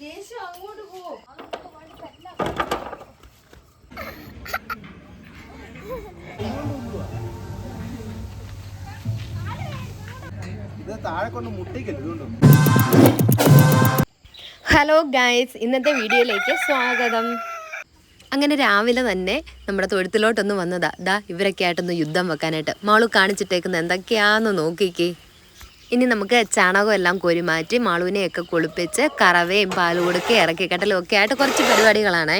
കേശു അങ്ങോട്ട് പോ. ഇത് താഴെ കൊണ്ട് മുട്ടിക്കല്ലേ ഇതുകൊണ്ട്? ഹലോ ഗായ്സ് ഇന്നത്തെ വീഡിയോയിലേക്ക് സ്വാഗതം. അങ്ങനെ രാവിലെ തന്നെ നമ്മുടെ തൊഴുത്തിലോട്ടൊന്ന് വന്നതാ. ദാ ഇവരൊക്കെ ആയിട്ടൊന്ന് യുദ്ധം വെക്കാനായിട്ട്. മാളു കാണിച്ചിട്ടേക്കുന്ന എന്തൊക്കെയാന്ന് നോക്കിക്കേ. ഇനി നമുക്ക് ചാണകം എല്ലാം കോരി മാറ്റി മാളുവിനെയൊക്കെ കുളിപ്പിച്ച് കറവയും പാൽ കൊടുക്കുകയും ഇറക്കി കെട്ടലും ഒക്കെ ആയിട്ട് കുറച്ച് പരിപാടികളാണേ.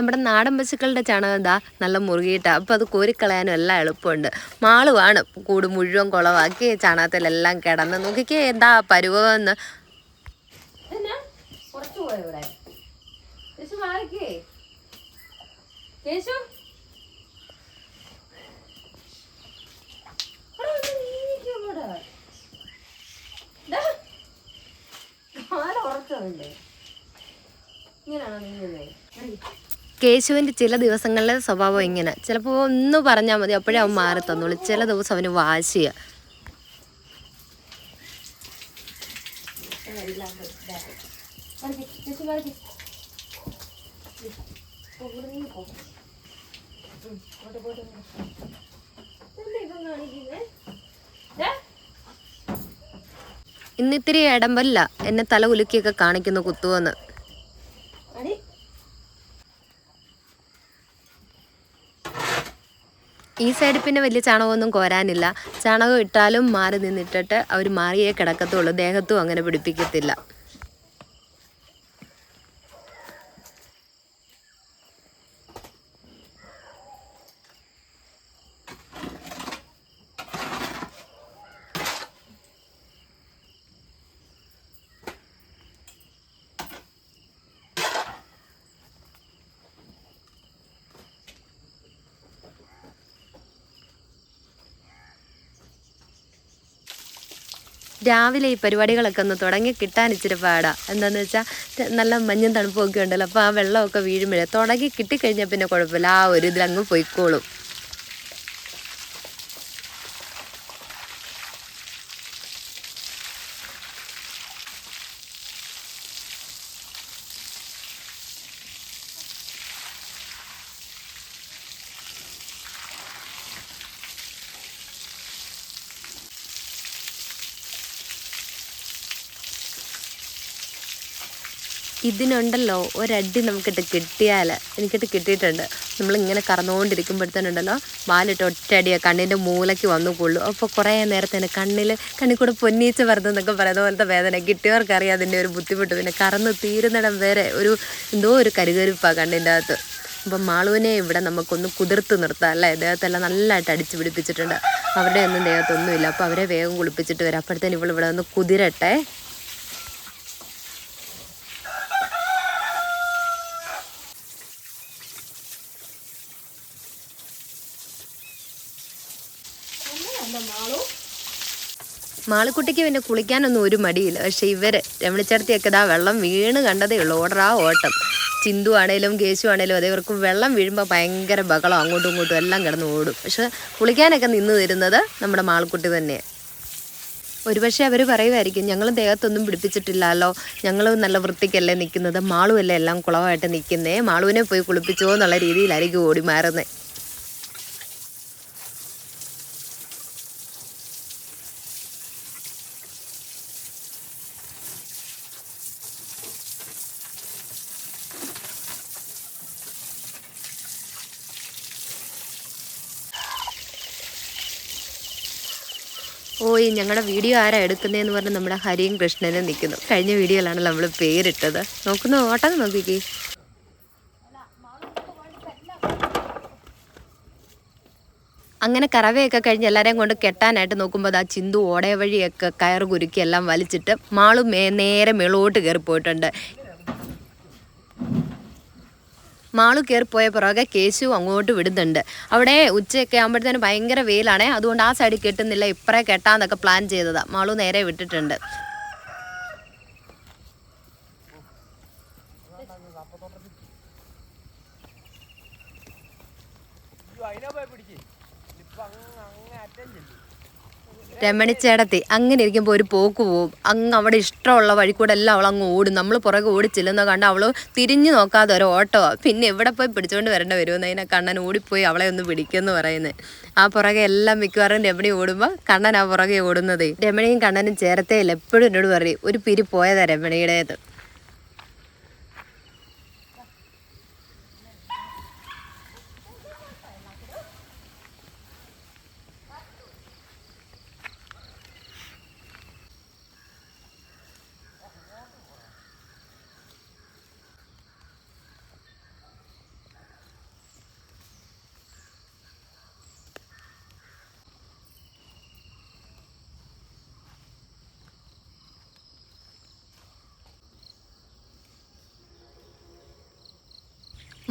നമ്മുടെ നാടൻ പശുക്കളുടെ ചാണകം എന്താ നല്ല മുറുകിയിട്ട. അപ്പം അത് കോരിക്കളയാനും എല്ലാം എളുപ്പമുണ്ട്. മാളുവാണ് കൂട് മുഴുവൻ കുളവാക്കി ചാണകത്തിലെല്ലാം കിടന്ന്. നോക്കിക്കേ എന്താ പരുവമെന്ന്. കുറച്ചു പോയോ ഇവിടെ. കേശു മാറിക്കേ. കേശു? ഇവിടെ വന്ന് നീങ്ങിക്കോ ഇവിടെ. ദാ. ഇങ്ങനെയാണോ നീങ്ങുന്നേ? കേശുവിന്റെ ചില ദിവസങ്ങളിലെ സ്വഭാവം ഇങ്ങനെ. ചിലപ്പോൾ ഒന്ന് പറഞ്ഞാൽ മതി അപ്പോഴേ അവൻ മാറി തന്നോളൂ. ചില ദിവസം അവന് വാശിയ ഇന്നിത്തിരി ഇടമ്പല്ല എന്നെ തല കുലുക്കിയൊക്കെ കാണിക്കുന്നു കുത്തുവെന്ന്. ഈ സൈഡ് പിന്നെ വലിയ ചാണകമൊന്നും കോരാനില്ല. ചാണകം ഇട്ടാലും മാറി നിന്നിട്ടിട്ട് അവർ മാറിയേ കിടക്കത്തുള്ളൂ. ദേഹത്തും അങ്ങനെ പിടിപ്പിക്കത്തില്ല. രാവിലെ ഈ പരിപാടികളൊക്കെ ഒന്ന് തുടങ്ങി കിട്ടാൻ ഇച്ചിരി പാടാണ് എന്താന്ന് വെച്ചാൽ നല്ല മഞ്ഞും തണുപ്പും ഒക്കെ ഉണ്ടല്ലോ അപ്പോൾ ആ വെള്ളമൊക്കെ വീഴുമ്പോഴേ തുടങ്ങി കിട്ടിക്കഴിഞ്ഞാൽ പിന്നെ കുഴപ്പമില്ല. ആ ഒരു ഇതിലങ്ങ് പൊയ്ക്കോളും. ഇതിനുണ്ടല്ലോ ഒരടി നമുക്കിട്ട് കിട്ടിയാൽ എനിക്കിട്ട് കിട്ടിയിട്ടുണ്ട്. നമ്മളിങ്ങനെ കറന്നുകൊണ്ടിരിക്കുമ്പോഴത്തേനുണ്ടല്ലോ വാലിട്ട് ഒറ്റയടിയാ കണ്ണിന്റെ മൂലയ്ക്ക് വന്നു കൊള്ളു അപ്പോൾ കുറേ നേരത്തേന് കണ്ണിൽ കണ്ണിൽ കൂടെ പൊന്നീച്ച വരുന്നതെന്നൊക്കെ പറയുന്ന പോലത്തെ വേദന. കിട്ടിയവർക്കറിയാം അതിന്റെ ഒരു ബുദ്ധിമുട്ട്. പിന്നെ കറന്ന് തീരുന്നിടം വരെ ഒരു എന്തോ ഒരു കരുകരുപ്പാണ് കണ്ണിന്റെ അകത്ത്. അപ്പം മാളുവിനെ ഇവിടെ നമുക്കൊന്ന് കുതിർത്ത് നിർത്താം അല്ലേ? ദേഹത്തെല്ലാം നല്ലതായിട്ട് അടിച്ചു പിടിപ്പിച്ചിട്ടുണ്ട്. അവരുടെ ഒന്നും ദേഹത്തൊന്നുമില്ല. അപ്പോൾ അവരെ വേഗം കുളിപ്പിച്ചിട്ട് വരാം. അപ്പോഴത്തേന് ഇവിടെ ഒന്ന് കുതിരട്ടെ. മാളിക്കുട്ടിക്ക് പിന്നെ കുളിക്കാനൊന്നും ഒരു മടിയില്ല. പക്ഷെ ഇവർ രമണിച്ചേർത്തിയൊക്കെ ഇതാ വെള്ളം വീണ് കണ്ടതേ ഉള്ളൂ. ഓടറാ ഓട്ടം. ചിന്തു ആണേലും കേശു ആണേലും അതേ ഇവർക്ക് വെള്ളം വീഴുമ്പോൾ ഭയങ്കര ബഹളം. അങ്ങോട്ടും ഇങ്ങോട്ടും എല്ലാം കിടന്ന് ഓടും. പക്ഷെ കുളിക്കാനൊക്കെ നിന്ന് തരുന്നത് നമ്മുടെ മാളിക്കുട്ടി തന്നെയാണ് ഒരുപക്ഷെ അവർ പറയുമായിരിക്കും ഞങ്ങൾ ദേഹത്തൊന്നും പിടിപ്പിച്ചിട്ടില്ലല്ലോ. ഞങ്ങൾ നല്ല വൃത്തിക്കല്ലേ നിൽക്കുന്നത് മാളുവല്ലേ എല്ലാം കുളമായിട്ട് നിൽക്കുന്നേ മാളുവിനെ പോയി കുളിപ്പിച്ചോ എന്നുള്ള രീതിയിലായിരിക്കും ഓടി മാറുന്നത് ഓ ഈ ഞങ്ങളുടെ വീഡിയോ ആരാ എടുക്കുന്നതെന്ന് പറഞ്ഞ് നമ്മുടെ ഹരിയും കൃഷ്ണനും നിൽക്കുന്നു കഴിഞ്ഞ വീഡിയോയിലാണല്ലോ നമ്മൾ പേരിട്ടത്. നോക്കുന്നു? ഓട്ടം നോക്കിക്കേ. അങ്ങനെ കറവയൊക്കെ കഴിഞ്ഞ് എല്ലാവരെയും കൊണ്ട് കെട്ടാനായിട്ട് നോക്കുമ്പോൾ ആ ചിന്തു ഓടയ വഴിയൊക്കെ കയറ് കുരുക്കി എല്ലാം വലിച്ചിട്ട് മാളും നേരെ മേളോട്ട് കയറി പോയിട്ടുണ്ട് മാളു കയറിപ്പോയ പുറകെ കേശു അങ്ങോട്ട് വിടുന്നുണ്ട്. അവിടെ ഉച്ചയൊക്കെ ആകുമ്പോഴത്തേനും ഭയങ്കര വെയിലാണേ. അതുകൊണ്ട് ആ സൈഡിൽ കെട്ടുന്നില്ല. ഇപ്പറേ കെട്ടാന്നൊക്കെ പ്ലാൻ ചെയ്തതാണ് മാളു നേരെ വിട്ടിട്ടുണ്ട് അതിനെ പോയി പിടിക്ക് ഇപ്പൊ അങ്ങ് അങ്ങ് അറ്റം ചെല്ലു രമണിച്ചേടത്തി അങ്ങനെ ഇരിക്കുമ്പോൾ ഒരു പോക്ക് പോവും. അങ്ങ് അവിടെ ഇഷ്ടമുള്ള വഴി കൂടെ എല്ലാം അവൾ അങ്ങ് ഓടും. നമ്മൾ പുറകെ ഓടിച്ചില്ലെന്ന് ചെല്ലുന്ന കണ്ട് അവൾ തിരിഞ്ഞു നോക്കാതെ ഒരു ഓട്ടോ. പിന്നെ എവിടെ പോയി പിടിച്ചുകൊണ്ട് വരേണ്ട വരുമെന്ന് അതിനെ കണ്ണൻ ഓടിപ്പോയി അവളെ ഒന്ന് പിടിക്കുമെന്ന് പറയുന്നത് ആ പുറകെ എല്ലാം മിക്കവാറും രമണി ഓടുമ്പോൾ കണ്ണൻ ആ പുറകെ ഓടുന്നത്. രമണിയും കണ്ണനും ചേർത്തേയില്ല എപ്പോഴും എന്നോട് പറയും ഒരു പിരി പോയതാ രമണിയുടേത്.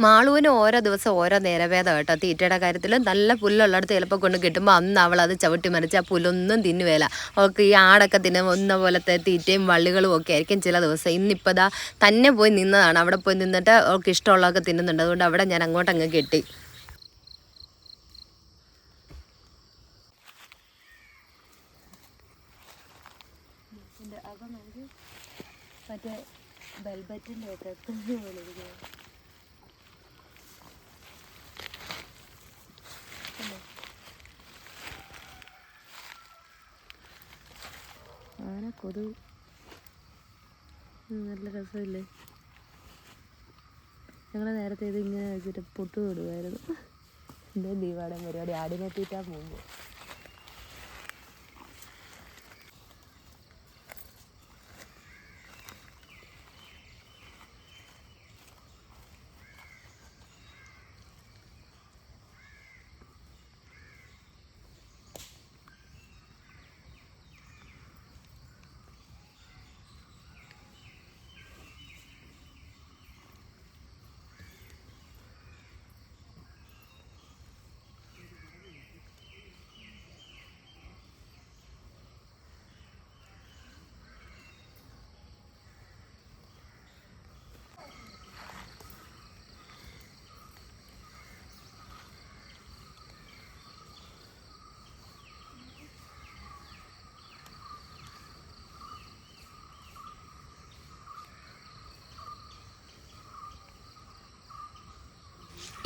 മാളുവിന് ഓരോ ദിവസം ഓരോ നേരഭേദം കേട്ടോ. തീറ്റയുടെ കാര്യത്തിൽ നല്ല പുല്ലുള്ളിടത്ത് ചിലപ്പോൾ കൊണ്ട് കിട്ടുമ്പോൾ അന്ന് അവൾ അത് ചവിട്ടി മറിച്ച് ആ പുല്ലൊന്നും തിന്നുവേല അവൾക്ക് ഈ ആടൊക്കെ തിന്നുന്ന പോലത്തെ തീറ്റയും വള്ളികളും ഒക്കെ ആയിരിക്കും ചില ദിവസം. ഇന്നിപ്പോൾ ദാ തന്നെ പോയി നിന്നതാണ്. അവിടെ പോയി നിന്നിട്ട് അവൾക്ക് ഇഷ്ടമുള്ളതൊക്കെ തിന്നുന്നുണ്ട്. അതുകൊണ്ട് അവിടെ ഞാൻ അങ്ങോട്ട് അങ്ങ് കെട്ടി മറ്റേ ബെൽബറ്റിന്റെ ഒക്കെ തുണി പോലെ ആന കൊതു നല്ല രസമില്ലേ? ഞങ്ങൾ നേരത്തെ ഇത് ഇങ്ങനെ വെച്ചിട്ട് പൊട്ട് വിടുമായിരുന്നു എന്റെ ദീപാടൻ പരിപാടി. ആടിനെ തീറ്റാൻ പോകുമ്പോൾ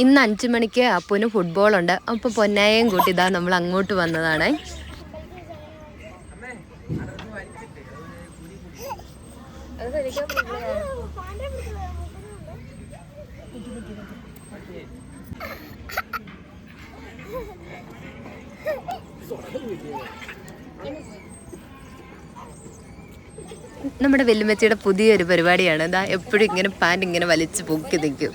ഇന്ന് അഞ്ചു മണിക്ക് അപ്പുന് ഫുട്ബോൾ ഉണ്ട്. അപ്പോൾ പൊന്നായും കൂട്ടി ഇതാ നമ്മൾ അങ്ങോട്ട് വന്നതാണ്. നമ്മുടെ വെല്ലുമച്ചിയുടെ പുതിയൊരു പരിപാടിയാണ്. എന്താ എപ്പോഴും ഇങ്ങനെ പാന്റ് ഇങ്ങനെ വലിച്ചു പൊക്കി നിൽക്കും.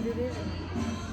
Mandureza.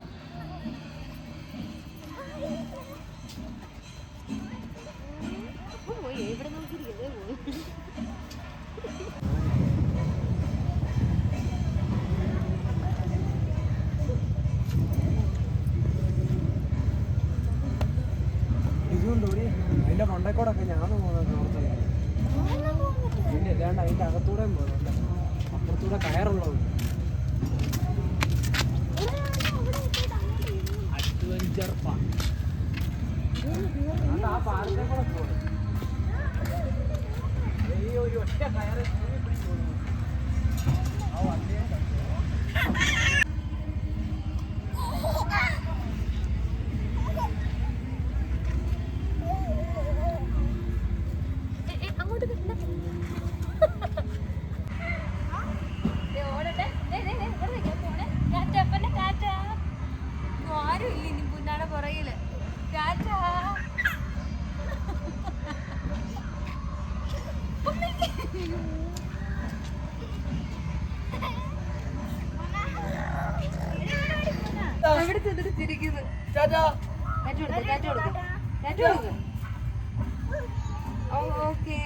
para allá. കാറ്റ് കൊടുക്കും കാറ്റ് കൊടുക്കും കാറ്റ് കൊടുക്കും ഓക്കെ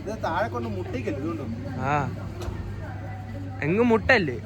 ഇത് താഴെ കൊണ്ട് മുട്ടയ്ക്കല്ലേ ഇതുകൊണ്ടും ആ. എങ്ങും മുട്ടല്ലേ?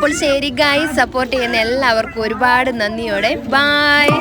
അപ്പോൾ ശരി ഗായ് സപ്പോർട്ട് ചെയ്യുന്ന എല്ലാവർക്കും ഒരുപാട് നന്ദിയോടെ. ബായ്